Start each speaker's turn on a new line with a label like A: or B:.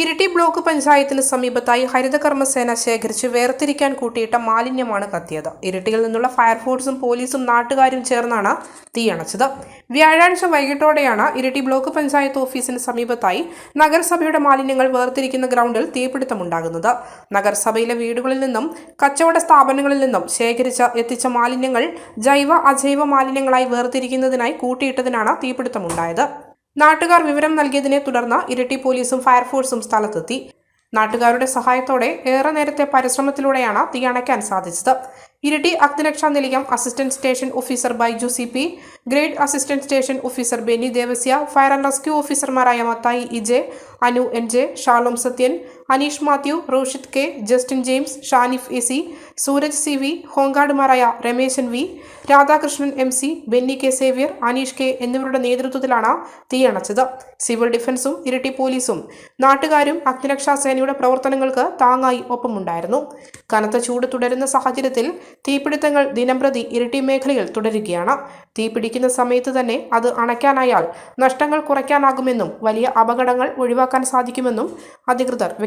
A: Iritty block പഞ്ചായത്തിന് സമീപത്തായി ഹരിതകർമ്മസേന ശേഖരിച്ച് വേർതിരിക്കാൻ കൂട്ടിയിട്ട മാലിന്യമാണ് കത്തിയത്. ഇരിട്ടിയിൽ നിന്നുള്ള ഫയർഫോഴ്സും പോലീസും നാട്ടുകാരും ചേർന്നാണ് തീയണച്ചത്. വ്യാഴാഴ്ച വൈകിട്ടോടെയാണ് ഇരിട്ടി ബ്ലോക്ക് പഞ്ചായത്ത് ഓഫീസിന് സമീപത്തായി നഗരസഭയുടെ മാലിന്യങ്ങൾ വേർതിരിക്കുന്ന ഗ്രൗണ്ടിൽ തീപിടുത്തമുണ്ടാകുന്നത്. നഗരസഭയിലെ വീടുകളിൽ നിന്നും കച്ചവട സ്ഥാപനങ്ങളിൽ നിന്നും ശേഖരിച്ച എത്തിച്ച മാലിന്യങ്ങൾ ജൈവ അജൈവ മാലിന്യങ്ങളായി വേർതിരിക്കുന്നതിനായി കൂട്ടിയിട്ടതിനാണ് തീപിടുത്തമുണ്ടായത്. നാട്ടുകാർ വിവരം നൽകിയതിനെ തുടർന്ന് ഇരട്ടി പോലീസും ഫയർഫോഴ്സും സ്ഥലത്തെത്തി. നാട്ടുകാരുടെ സഹായത്തോടെ ഏറെ നേരത്തെ പരിശ്രമത്തിലൂടെയാണ് തീ അണയ്ക്കാൻ സാധിച്ചത്. ഇരട്ടി അഗ്നിരക്ഷാ നിലയം assistant station officer Baiju C P grade assistant station officer Benny Devasya fire and rescue ഓഫീസർമാരായ Mathai E J Anu N J Shalom Sathyan Aneesh Mathew Roshith K Justin James Shanif A C Sooraj C V ഹോങ്കാടുമാരായ Rameshan V Radhakrishnan M C Benny K Xavier Aneesh K എന്നിവരുടെ നേതൃത്വത്തിലാണ് തീയണച്ചത് civil ഡിഫൻസും ഇരട്ടി പോലീസും നാട്ടുകാരും അഗ്നിരക്ഷാ സേനയുടെ പ്രവർത്തനങ്ങൾക്ക് താങ്ങായി ഒപ്പമുണ്ടായിരുന്നു. കനത്ത ചൂട് തുടരുന്ന സാഹചര്യത്തിൽ തീപിടുത്തങ്ങൾ ദിനംപ്രതി ഇരട്ടി മേഖലയിൽ തുടരുകയാണ്. തീപിടിക്കുന്ന സമയത്ത് തന്നെ അത് അണയ്ക്കാനായാൽ നഷ്ടങ്ങൾ കുറയ്ക്കാനാകുമെന്നും വലിയ അപകടങ്ങൾ ഒഴിവാക്കാൻ സാധിക്കുമെന്നും അധികൃതർ